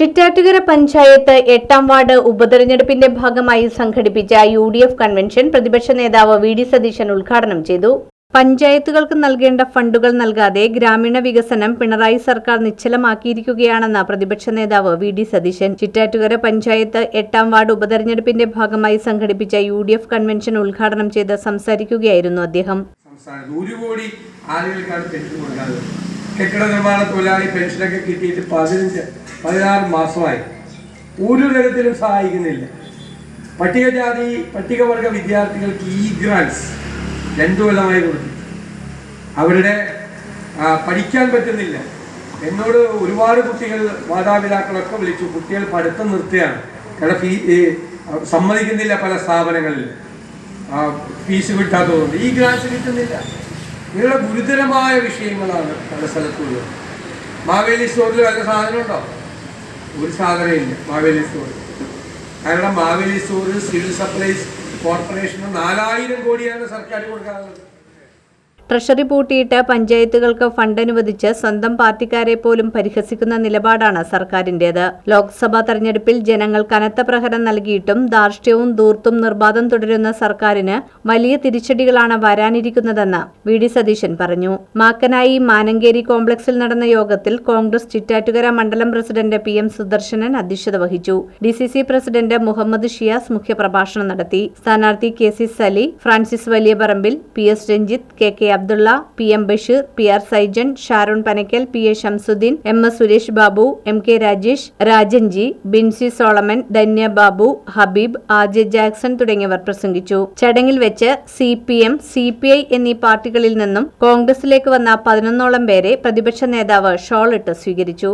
ചിറ്റാറ്റുകര പഞ്ചായത്ത് എട്ടാം വാർഡ് ഉപതെരഞ്ഞെടുപ്പിന്റെ ഭാഗമായി സംഘടിപ്പിച്ച യു ഡി എഫ് കൺവെൻഷൻ പ്രതിപക്ഷ നേതാവ് വി ഡി സതീശൻ ഉദ്ഘാടനം ചെയ്തു. പഞ്ചായത്തുകൾക്ക് നൽകേണ്ട ഫണ്ടുകൾ നൽകാതെ ഗ്രാമീണ വികസനം പിണറായി സർക്കാർ നിശ്ചലമാക്കിയിരിക്കുകയാണെന്ന് പ്രതിപക്ഷ നേതാവ് വി ഡി സതീശൻ. ചിറ്റാറ്റുകര പഞ്ചായത്ത് എട്ടാം വാർഡ് ഉപതെരഞ്ഞെടുപ്പിന്റെ ഭാഗമായി സംഘടിപ്പിച്ച യു ഡി എഫ് കൺവെൻഷൻ ഉദ്ഘാടനം ചെയ്ത് സംസാരിക്കുകയായിരുന്നു അദ്ദേഹം. കോടി കെട്ടിട നിർമ്മാണ തൊഴിലാളി പെൻഷനൊക്കെ കിട്ടിയിട്ട് പതിനഞ്ച് പതിനാറ് മാസമായി. ഒരു തരത്തിലും സഹായിക്കുന്നില്ല. പട്ടികജാതി പട്ടികവർഗ വിദ്യാർത്ഥികൾക്ക് ഈ ഗ്രാൻസ് രണ്ടു കൊല്ലമായി കൊടുത്തു. അവരുടെ പഠിക്കാൻ പറ്റുന്നില്ല. എന്നോട് ഒരുപാട് കുട്ടികൾ മാതാപിതാക്കളൊക്കെ വിളിച്ചു. കുട്ടികൾ പഠിത്തം നിർത്തുകയാണ്. കാരണം ഫീ സമ്മതിക്കുന്നില്ല പല സ്ഥാപനങ്ങളിൽ. ഫീസ് കിട്ടാത്തതുകൊണ്ട് ഈ ഗ്രാൻസ് കിട്ടുന്നില്ല. ഇങ്ങനെയുള്ള ഗുരുതരമായ വിഷയങ്ങളാണ് പല സ്ഥലത്തുള്ളത്. മാവേലി സ്റ്റോറിൽ വല്ല സാധനം ഉണ്ടോ ഒരു സാധനമില്ല മാവേലി സ്റ്റോറിൽ കാരണം മാവേലി സ്റ്റോർ സിവിൽ സപ്ലൈസ് കോർപ്പറേഷന് നാലായിരം കോടിയാണ് സർക്കാർ കൊടുക്കാറുള്ളത്. ട്രഷറി പൂട്ടിയിട്ട് പഞ്ചായത്തുകൾക്ക് ഫണ്ട് അനുവദിച്ച് സ്വന്തം പാർട്ടിക്കാരെ പോലും പരിഹസിക്കുന്ന നിലപാടാണ് സർക്കാരിന്റേത്. ലോക്സഭാ തെരഞ്ഞെടുപ്പിൽ ജനങ്ങൾ കനത്ത പ്രഹരം നൽകിയിട്ടും ധാർഷ്ട്യവും ദൂർത്തും നിർബാധം തുടരുന്ന സർക്കാരിന് വലിയ തിരിച്ചടികളാണ് വരാനിരിക്കുന്നതെന്ന് വി. ഡി. സതീശൻ പറഞ്ഞു. മാക്കനായി മാനങ്കേരി കോംപ്ലക്സിൽ നടന്ന യോഗത്തിൽ കോൺഗ്രസ് ചിറ്റാറ്റുകര മണ്ഡലം പ്രസിഡന്റ് പി. എം. സുദർശനൻ അധ്യക്ഷത വഹിച്ചു. D. C. C president Muhammad Shiyas മുഖ്യപ്രഭാഷണം നടത്തി. സ്ഥാനാർത്ഥി K. C. Sali Francis Valiyaparambil P. S. Ranjith K. K. Abdullah P M Basheer P R Saijan Sharon Panakkal P A Shamsuddin M S Suresh Babu M K Rajesh Rajanji Binsy Solomon Dhanya Babu Habeeb ആജെ Jackson തുടങ്ങിയവർ പ്രസംഗിച്ചു. ചടങ്ങിൽ വെച്ച് C P M C P I എന്നീ പാർട്ടികളിൽ നിന്നും കോൺഗ്രസിലേക്ക് വന്ന പതിനൊന്നോളം പേരെ പ്രതിപക്ഷ നേതാവ് ഷോളിട്ട് സ്വീകരിച്ചു.